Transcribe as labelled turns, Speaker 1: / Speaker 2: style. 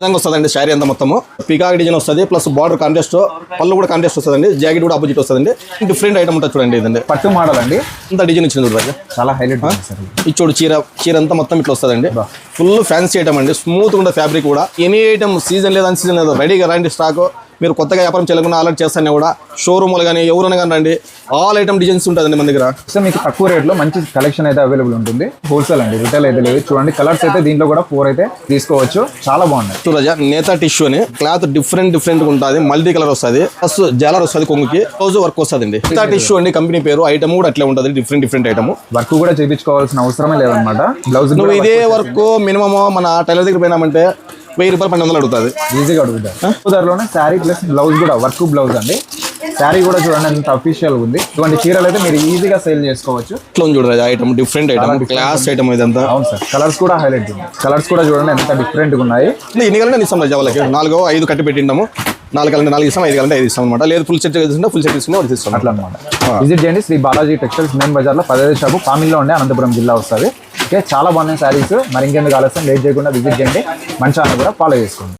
Speaker 1: విధంగా వస్తుందండి శారీ అంతా మొత్తము. పికాక్ డిజైన్ వస్తుంది ప్లస్ బార్డర్ కాంటెస్ట్ పళ్ళు కూడా కాంటెస్ట్ వస్తుందండి జాకెట్ కూడా ఆపోజిట్ వస్తుందండి. డిఫరెంట్ ఐటమ్ ఉంటుంది చూడండి ఇదండి.
Speaker 2: పట్టు మోడల్ అండి
Speaker 1: ఇంత డిజైన్ ఇచ్చింది చూడు రాజా.
Speaker 2: చాలా హైలైట్ ఇది.
Speaker 1: ఈ చూడు చీర చీర అంతా మొత్తం ఇట్లా వస్తుందండి. ఫుల్ ఫ్యాన్సీ ఐటమ్ అండి స్మూత్ ఉండే ఫ్యాబ్రిక్ కూడా. ఎనీ ఐటమ్ సీజన్ లేదా సీజన్ లేదు రెడీగా రండి స్టాక్ మీరు కొత్తగా వ్యాపారం చేయకుండా ఆల్రెడీ చేస్తానే కూడా. షోరూమ్లు కానీ ఎవరైనా కానీ రండి. ఆల్ ఐటమ్ డిజైన్స్ ఉంటుందండి మన దగ్గర.
Speaker 2: సో మీకు తక్కువ రేట్లో మంచి కలెక్షన్ అయితే అవైలబుల్ ఉంటుంది. హోల్సేల్ అండి రిటైల్ అయితే లేదు. చూడండి కలర్స్ అయితే దీంట్లో కూడా ఫోర్ అయితే తీసుకోవచ్చు. చాలా బాగున్నాయి.
Speaker 1: చూడజా నేత టిష్యూ అని క్లాత్ డిఫరెంట్ డిఫరెంట్ ఉంటుంది. మల్టీ కలర్ వస్తుంది. ప్లస్ జాలర్ వస్తుంది కొంగుకి. రోజు వర్క్ వస్తుంది నేత టిష్యూ అండి కంపెనీ పేరు. ఐటమ్ కూడా అట్లే ఉంటుంది. డిఫరెంట్ డిఫరెంట్ ఐటమ్
Speaker 2: వర్క్ కూడా చేయించుకోవాల్సిన అవసరమే లేదనమాట బ్లౌజ్
Speaker 1: నువ్వు ఇదే వర్క్ మినిమమ్ మన టైలర్ దగ్గర పోయినామంటే వెయ్యి రూపాయలు పన్నెండు వందలు అడుగుతుంది.
Speaker 2: ఈజీగా అడుగుతారు ధరలోనే శారీ ప్లస్ బ్లౌజ్ కూడా వర్క్ బ్లౌజ్ అండి. శారీ కూడా చూడండి ఎంత అఫీషియల్ ఉంది. ఇటువంటి చీరలు అయితే మీరు ఈజీగా సేల్ చేసుకోవచ్చు.
Speaker 1: ఇట్లా చూడరాజా item different item class item ఇదంతా.
Speaker 2: అవును సార్ కలర్స్ కూడా హైలైట్ ఉంది. కలర్స్ కూడా చూడండి ఎంత డిఫరెంట్ ఉన్నాయి.
Speaker 1: ఎన్ని కాలంటే ఇస్తాం రాజా వాళ్ళకి. నాలుగో ఐదు కట్టి పెట్టింటాము. నాలుగు కాలంటే నాలుగు ఇస్తాం ఐదు కాలంటే ఐదు ఇస్తాం అనమాట లేదు ఫుల్ సెట్ తీసుకుంటే ఫుల్ సెట్ తీసుకుంటే ఇస్తాం.
Speaker 2: అట్లా అనమాట విజిట్ చేయండి శ్రీ బాలాజీ టెక్స్టైల్స్ మెయిన్ బజార్లో పదహైదు షాపు పామిల్లో ఉండే అనంతపురం జిల్లా వస్తుంది. ఓకే చాలా బాగున్నాయి శారీస్ మరి ఇంకెందుకు ఆలస్యం? లేట్ చేయకుండా విజిట్ చేయండి. మంచి కూడా ఫాలో చేసుకోండి.